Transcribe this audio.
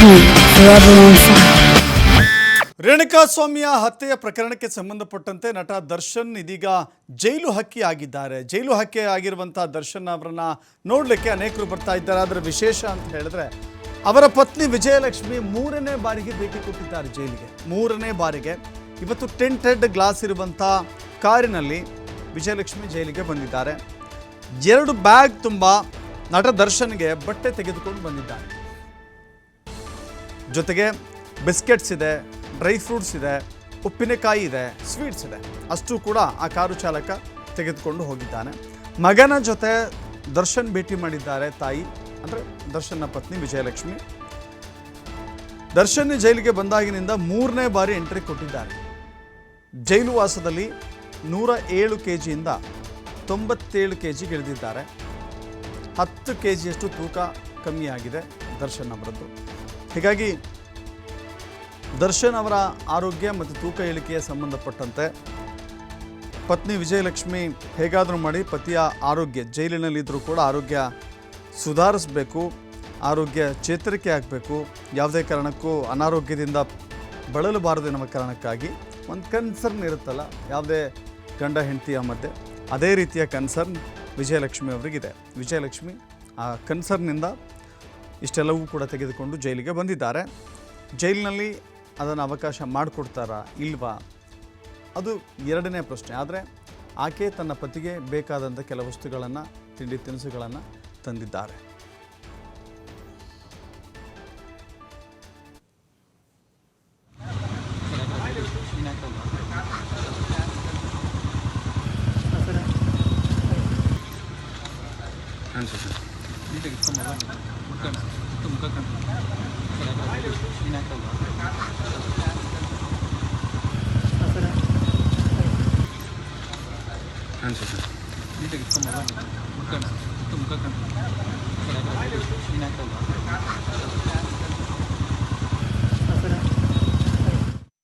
fire. ರೇಣುಕಾಸ್ವಾಮಿಯ ಹತ್ಯೆಯ ಪ್ರಕರಣಕ್ಕೆ ಸಂಬಂಧಪಟ್ಟಂತೆ ನಟ ದರ್ಶನ್ ಇದೀಗ ಜೈಲು ಹಕ್ಕಿ ಆಗಿದ್ದಾರೆ. ಜೈಲು ಹಕ್ಕಿ ಆಗಿರುವಂತಹ ದರ್ಶನ್ ಅವರನ್ನ ನೋಡಲಿಕ್ಕೆ ಅನೇಕರು ಬರ್ತಾ ಇದ್ದಾರೆ. ಅದರ ವಿಶೇಷ ಅಂತ ಹೇಳಿದ್ರೆ ಅವರ ಪತ್ನಿ ವಿಜಯಲಕ್ಷ್ಮಿ ಮೂರನೇ ಬಾರಿಗೆ ಭೇಟಿ ಕೊಟ್ಟಿದ್ದಾರೆ ಜೈಲಿಗೆ. ಮೂರನೇ ಬಾರಿಗೆ. ಇವತ್ತು ಟೆಂಟೆಡ್ ಗ್ಲಾಸ್ ಇರುವಂಥ ಕಾರಿನಲ್ಲಿ ವಿಜಯಲಕ್ಷ್ಮಿ ಜೈಲಿಗೆ ಬಂದಿದ್ದಾರೆ. ಎರಡು ಬ್ಯಾಗ್ ತುಂಬ ನಟ ದರ್ಶನ್ಗೆ ಬಟ್ಟೆ ತೆಗೆದುಕೊಂಡು ಬಂದಿದ್ದಾರೆ. ಜೊತೆಗೆ ಬಿಸ್ಕೆಟ್ಸ್ ಇದೆ, ಡ್ರೈ ಫ್ರೂಟ್ಸ್ ಇದೆ, ಉಪ್ಪಿನಕಾಯಿ ಇದೆ, ಸ್ವೀಟ್ಸ್ ಇದೆ. ಅಷ್ಟು ಕೂಡ ಆ ಕಾರು ಚಾಲಕ ತೆಗೆದುಕೊಂಡು ಹೋಗಿದ್ದಾನೆ. ಮಗನ ಜೊತೆ ದರ್ಶನ್ ಭೇಟಿ ಮಾಡಿದ್ದಾರೆ ತಾಯಿ, ಅಂದರೆ ದರ್ಶನ್ನ ಪತ್ನಿ ವಿಜಯಲಕ್ಷ್ಮಿ. ದರ್ಶನ್ ಜೈಲಿಗೆ ಬಂದಾಗಿನಿಂದ ಮೂರನೇ ಬಾರಿ ಎಂಟ್ರಿ ಕೊಟ್ಟಿದ್ದಾರೆ. ಜೈಲು ವಾಸದಲ್ಲಿ ನೂರ ಏಳು ಕೆ ಜಿಯಿಂದ ತೊಂಬತ್ತೇಳು ಕೆ ಜಿಗೆ ಇಳಿದಿದ್ದಾರೆ ಹತ್ತು ಕೆ ಜಿಯಷ್ಟು ತೂಕ ಕಮ್ಮಿಯಾಗಿದೆ ದರ್ಶನ್ ಅವರದ್ದು. ಹೀಗಾಗಿ ದರ್ಶನ್ ಅವರ ಆರೋಗ್ಯ ಮತ್ತು ತೂಕ ಇಳಿಕೆಯ ಸಂಬಂಧಪಟ್ಟಂತೆ ಪತ್ನಿ ವಿಜಯಲಕ್ಷ್ಮಿ ಹೇಗಾದರೂ ಮಾಡಿ ಪತಿಯ ಆರೋಗ್ಯ ಜೈಲಿನಲ್ಲಿದ್ದರೂ ಕೂಡ ಆರೋಗ್ಯ ಸುಧಾರಿಸಬೇಕು, ಆರೋಗ್ಯ ಚೇತರಿಕೆ ಆಗಬೇಕು. ಯಾವುದೇ ಕಾರಣಕ್ಕೂ ಅನಾರೋಗ್ಯದಿಂದ ಬಳಲಬಾರದು ಎನ್ನುವ ಕಾರಣಕ್ಕಾಗಿ ಒಂದು ಕನ್ಸರ್ನ್ ಇರುತ್ತಲ್ಲ, ಯಾವುದೇ ಗಂಡ ಹೆಂಡತಿಯ ಮಧ್ಯೆ ಅದೇ ರೀತಿಯ ಕನ್ಸರ್ನ್ ವಿಜಯಲಕ್ಷ್ಮಿ ಅವರಿಗಿದೆ. ವಿಜಯಲಕ್ಷ್ಮಿ ಆ ಕನ್ಸರ್ನಿಂದ ಇಷ್ಟೆಲ್ಲವೂ ಕೂಡ ತೆಗೆದುಕೊಂಡು ಜೈಲಿಗೆ ಬಂದಿದ್ದಾರೆ. ಜೈಲಿನಲ್ಲಿ ಅದನ್ನು ಅವಕಾಶ ಮಾಡಿಕೊಡ್ತಾರಾ ಇಲ್ವಾ? ಅದು ಎರಡನೇ ಪ್ರಶ್ನೆ. ಆದರೆ ಆಕೆ ತನ್ನ ಪತಿಗೆ ಬೇಕಾದಂಥ ಕೆಲ ವಸ್ತುಗಳನ್ನು, ತಿಂಡಿ ತಿನಿಸುಗಳನ್ನು ತಂದಿದ್ದಾರೆ. ನೀಟಾಗಿ ಇಟ್ಕೊಂಡು ಮೊಬೈಲ್ ಮುಟ್ಕೊಂಡು ಮುಟ್ಟು ಮುಖ ಕಂಡು ನೀನು ಹಾಕಲ್ಲ ನೀಟಾಗಿ ಇಟ್ಕೊಂಡು ಮೊಬೈಲ್ ಮುಟ್ಕೊಂಡು ಮುಟ್ಟು ಮುಖ ಕಂಡು ನೀನು